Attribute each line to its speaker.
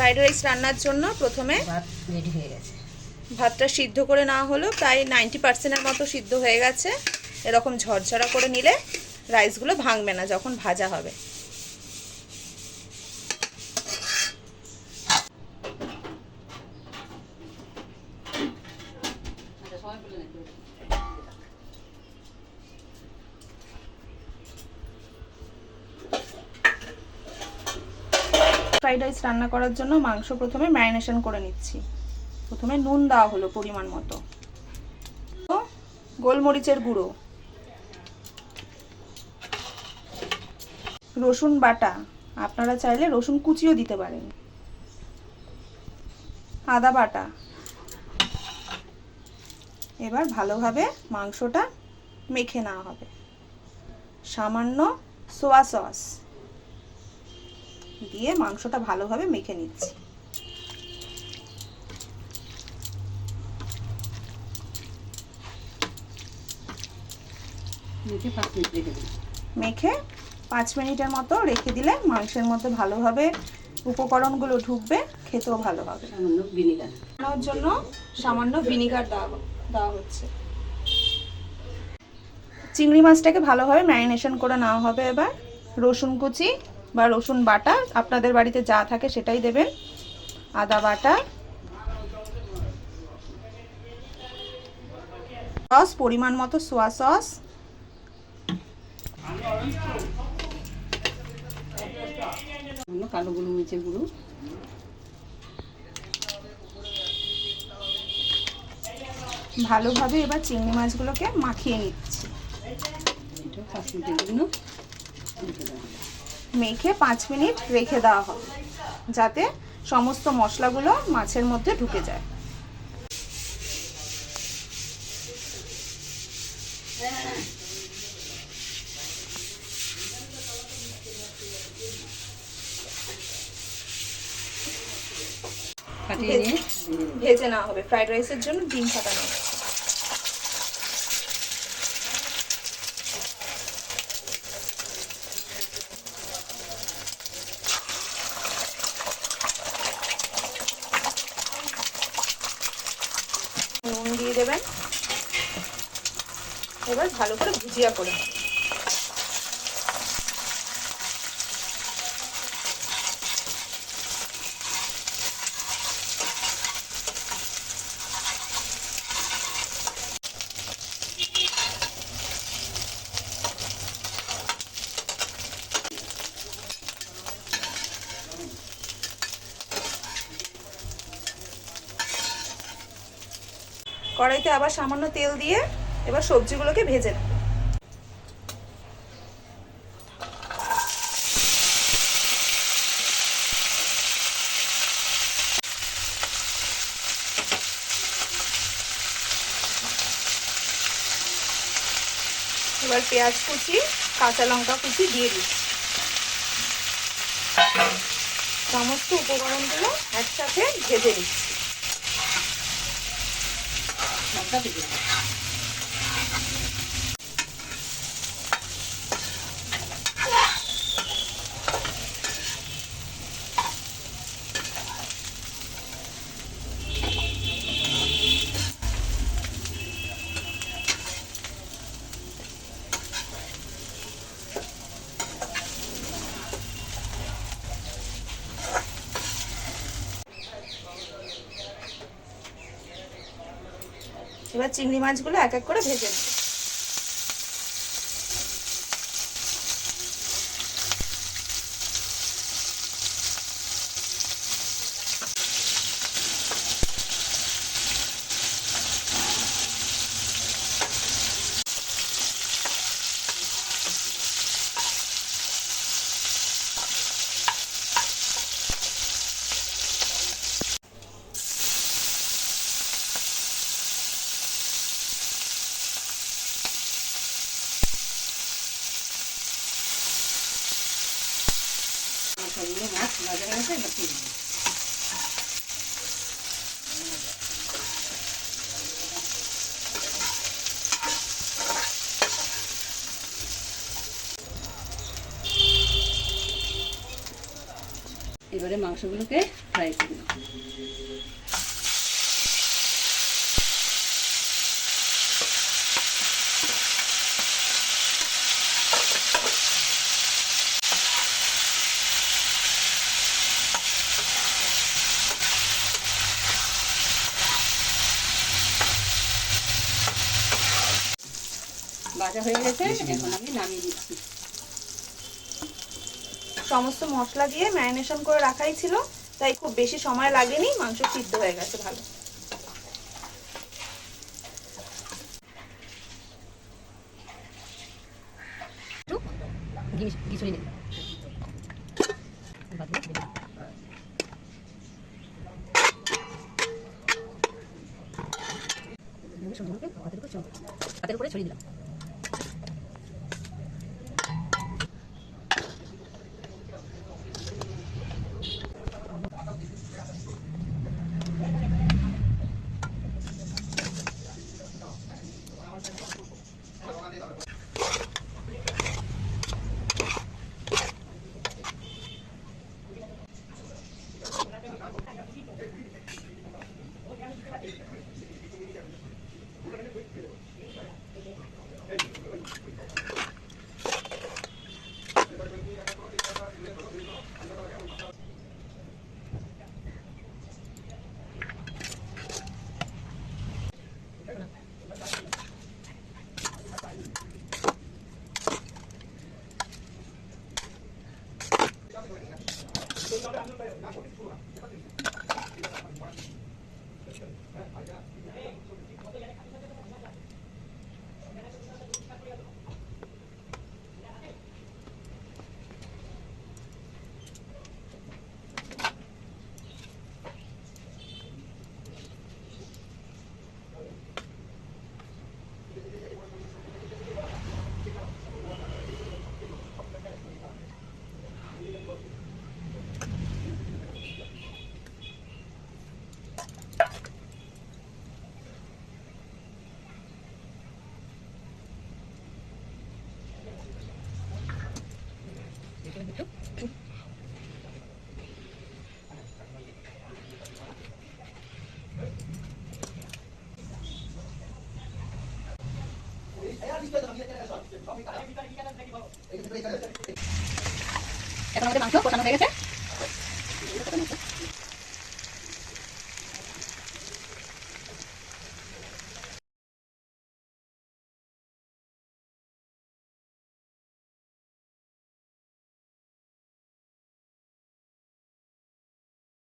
Speaker 1: Fried rice রান্নার জন্য প্রথমে
Speaker 2: ভাত রেডি হয়ে গেছে।
Speaker 1: ভাতটা সিদ্ধ করে না হলো প্রায় নাইনটি পার্সেন্টের মতো সিদ্ধ হয়ে গেছে। এরকম ঝরঝরা করে নিলে রাইসগুলো ভাঙবে না যখন ভাজা হবে। ফ্রাইড রাইস রান্না করার জন্য মাংস প্রথমে ম্যারিনেশন করে নিচ্ছি। প্রথমে নুন দেওয়া হলো পরিমাণ মতো। গোলমরিচের গুঁড়ো। রসুন বাটা। আপনারা চাইলে রসুন কুচিও দিতে পারেন। আদা বাটা। এবার ভালোভাবে মাংসটা মেখে নেওয়া হবে। সামান্য সোয়া সস। দিয়ে মাংসটা ভালোভাবে মেখে নিচ্ছি। মেখে পাঁচ মিনিটের মতো রেখে দিলে মাংসের মধ্যে ভালোভাবে উপকরণগুলো ঢুকবে খেতেও ভালো হবে।
Speaker 2: ভিনিগার
Speaker 1: বানানোর জন্য সামান্য ভিনিগার দেওয়া দেওয়া হচ্ছে। চিংড়ি মাছটাকে ভালোভাবে ম্যারিনেশন করে নেওয়া হবে এবার। রসুন কুচি বা রসুন বাটা আপনাদের বাড়িতে যা থাকে সেটাই দেবেন। আদা বাটা। সস পরিমাণ মতো সোয়া সস।
Speaker 2: কালো গোলমরিচের গুঁড়ো।
Speaker 1: ভালোভাবে এবার চিংড়ি মাছগুলোকে মাখিয়ে নিচ্ছি।
Speaker 2: এটা জন্য।
Speaker 1: মেখে পাঁচ মিনিট রেখে দেওয়া হবে যাতে সমস্ত মশলাগুলো মাছের মধ্যে ঢুকে যায়। ভেজে নেওয়া হবে। ফ্রাইড রাইসের জন্য ডিম ফাটানো হচ্ছে নুন দিয়ে দেবেন এবার ভালো করে ভুজিয়া করে নেবেন। কড়াইতে আবার সামান্য তেল দিয়ে এবার সবজিগুলোকে ভেজে নেব। এবার পেঁয়াজ কুচি, কাঁচা লঙ্কা কুচি দিয়ে দিচ্ছি। সমস্ত উপকরণগুলো একসাথে ভেজে নিচ্ছি।
Speaker 2: মশলা থেকে দিই।
Speaker 1: এবার চিংড়ি মাছগুলো এক এক করে ভেজে নেব।
Speaker 2: সবগুলো মাছ ভাজা হয়ে গেছে এবার এবারে মাংসগুলোকে ফ্রাই করে ভাজা হয়ে গেছে এখন আমি নামিয়ে দিচ্ছি।
Speaker 1: সমস্ত মশলা দিয়ে ম্যারিনেশন করে রাখাই ছিল তাই খুব বেশি সময় লাগেনি মাংস সিদ্ধ হয়ে গেছে ভালো।
Speaker 2: হাতের উপরে ছড়িয়ে দিলাম। 两根没有，拿过来出来，你看这个。哎，大家，哎，兄弟，我都给你看。এখন আমাদের মাংস কষানো হয়ে গেছে।